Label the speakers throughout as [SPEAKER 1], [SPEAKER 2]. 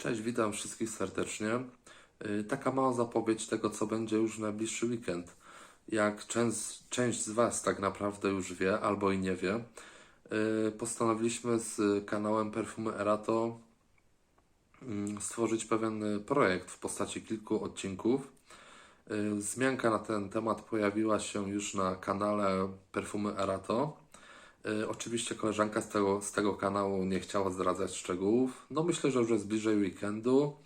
[SPEAKER 1] Cześć, witam wszystkich serdecznie. Y, Taka mała zapowiedź tego, co będzie już w najbliższy weekend. Jak część, część z Was tak naprawdę już wie, albo i nie wie, y, postanowiliśmy z kanałem Perfumy Erato mm, stworzyć pewien projekt w postaci kilku odcinków. Y, Wzmianka na ten temat pojawiła się już na kanale Perfumy Erato. Y, Oczywiście koleżanka z tego, z tego kanału nie chciała zdradzać szczegółów. No myślę, że już jest bliżej weekendu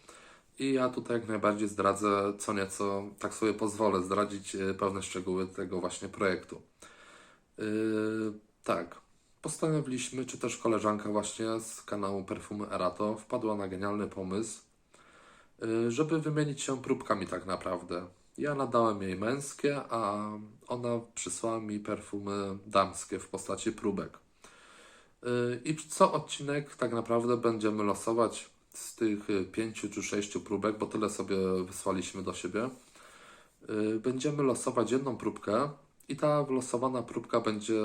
[SPEAKER 1] i ja tutaj jak najbardziej zdradzę co nieco, tak sobie pozwolę zdradzić y, pewne szczegóły tego właśnie projektu. Yy, tak, postanowiliśmy, czy też koleżanka właśnie z kanału Perfumy Erato wpadła na genialny pomysł, żeby wymienić się próbkami tak naprawdę. Ja nadałem jej męskie, a ona przysłała mi perfumy damskie w postaci próbek. Yy, I co odcinek tak naprawdę będziemy losować z tych y, pięciu czy sześciu próbek, bo tyle sobie wysłaliśmy do siebie. Yy, Będziemy losować jedną próbkę i ta wylosowana próbka będzie,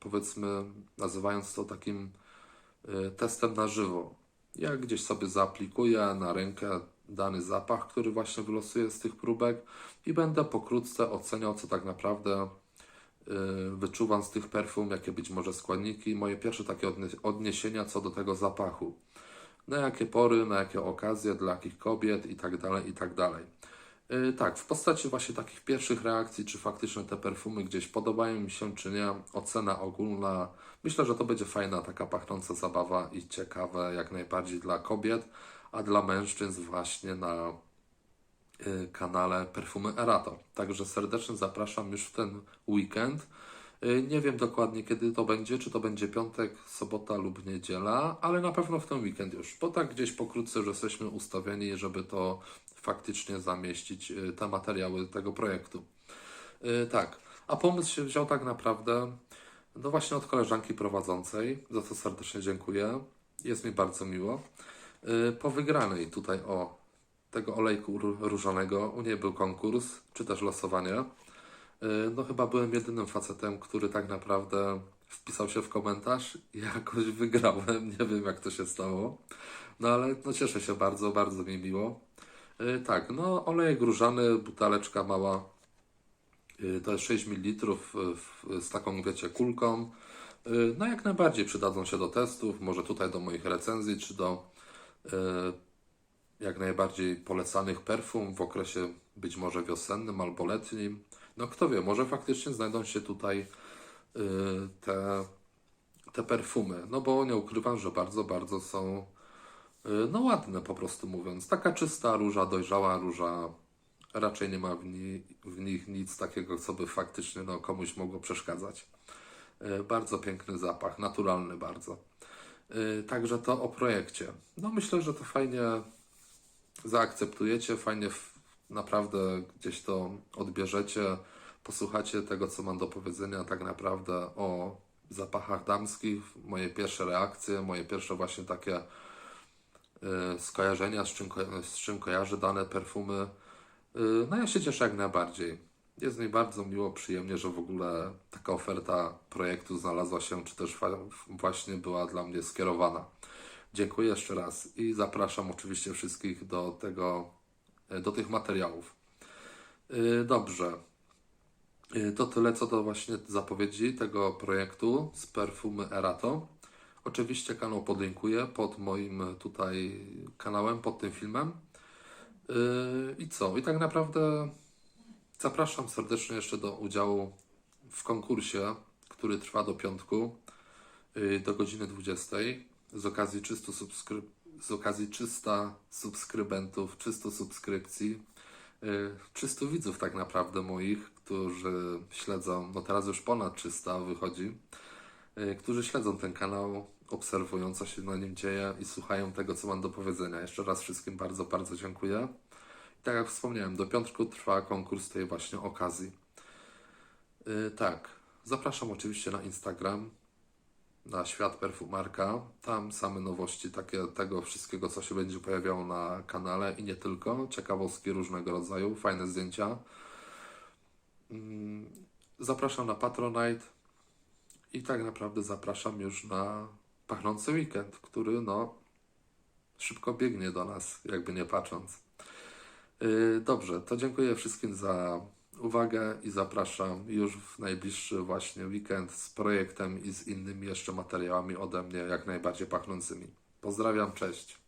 [SPEAKER 1] powiedzmy, nazywając to takim y, testem na żywo. Ja gdzieś sobie zaaplikuję na rękę dany zapach, który właśnie wylosuję z tych próbek i będę pokrótce oceniał, co tak naprawdę y, wyczuwam z tych perfum, jakie być może składniki, moje pierwsze takie odnie- odniesienia co do tego zapachu. Na jakie pory, na jakie okazje, dla jakich kobiet i tak dalej, i tak dalej. Yy, tak, w postaci właśnie takich pierwszych reakcji, czy faktycznie te perfumy gdzieś podobają mi się, czy nie, ocena ogólna. Myślę, że to będzie fajna, taka pachnąca zabawa i ciekawe jak najbardziej dla kobiet, a dla mężczyzn właśnie na y, kanale Perfumy Erato. Także serdecznie zapraszam już w ten weekend. Y, Nie wiem dokładnie kiedy to będzie, czy to będzie piątek, sobota lub niedziela, ale na pewno w ten weekend już, bo tak gdzieś pokrótce, że jesteśmy ustawieni, żeby to faktycznie zamieścić y, te materiały tego projektu. Tak, a pomysł się wziął tak naprawdę no właśnie od koleżanki prowadzącej, za co serdecznie dziękuję. Jest mi bardzo miło. Y, Po wygranej tutaj o tego olejku ró- różanego, u niej był konkurs, czy też losowanie. Y, No chyba byłem jedynym facetem, który tak naprawdę wpisał się w komentarz i jakoś wygrałem. Nie wiem jak to się stało. No ale no cieszę się bardzo, bardzo mi miło. Y, Tak, no olejek różany, buteleczka mała, to jest 6 ml z taką, wiecie, kulką. No jak najbardziej przydadzą się do testów, może tutaj do moich recenzji, czy do jak najbardziej polecanych perfum w okresie być może wiosennym albo letnim. No kto wie, może faktycznie znajdą się tutaj y, te, te perfumy. No bo nie ukrywam, że bardzo, bardzo są y, no ładne po prostu mówiąc. Taka czysta róża, dojrzała róża. Raczej nie ma w, ni, w nich nic takiego, co by faktycznie no, komuś mogło przeszkadzać. Bardzo piękny zapach, naturalny bardzo. Y, Także to o projekcie. No myślę, że to fajnie zaakceptujecie, fajnie naprawdę gdzieś to odbierzecie, posłuchacie tego, co mam do powiedzenia tak naprawdę o zapachach damskich, moje pierwsze reakcje, moje pierwsze właśnie takie y, skojarzenia, z czym, z czym kojarzę dane perfumy. Y, no ja się cieszę jak najbardziej. Jest mi bardzo miło, przyjemnie, że w ogóle taka oferta projektu znalazła się, czy też właśnie była dla mnie skierowana. Dziękuję jeszcze raz i zapraszam oczywiście wszystkich do tego, e, do tych materiałów. Yy, Dobrze. Yy, To tyle co do właśnie zapowiedzi tego projektu z perfumy Erato. Oczywiście kanał podlinkuję pod moim tutaj kanałem, pod tym filmem. I co? I tak naprawdę zapraszam serdecznie jeszcze do udziału w konkursie, który trwa do piątku yy, do godziny 20 z okazji 300 subskryp z okazji 300 subskrybentów, 300 subskrypcji, yy, 300 widzów tak naprawdę moich, którzy śledzą, no teraz już ponad 300 wychodzi, yy, którzy śledzą ten kanał, obserwują co się na nim dzieje i słuchają tego, co mam do powiedzenia. Jeszcze raz wszystkim bardzo, bardzo dziękuję. Tak jak wspomniałem, do piątku trwa konkurs tej właśnie okazji. Yy, tak, zapraszam oczywiście na Instagram, na świat perfumarka. Tam same nowości takie tego wszystkiego, co się będzie pojawiało na kanale i nie tylko. Ciekawostki różnego rodzaju, fajne zdjęcia. Mm, Zapraszam na Patronite i tak naprawdę zapraszam już na pachnący weekend, który no szybko biegnie do nas, jakby nie patrząc. Yy, Dobrze, to dziękuję wszystkim za uwagę i zapraszam już w najbliższy właśnie weekend z projektem i z innymi jeszcze materiałami ode mnie, jak najbardziej pachnącymi. Pozdrawiam, cześć.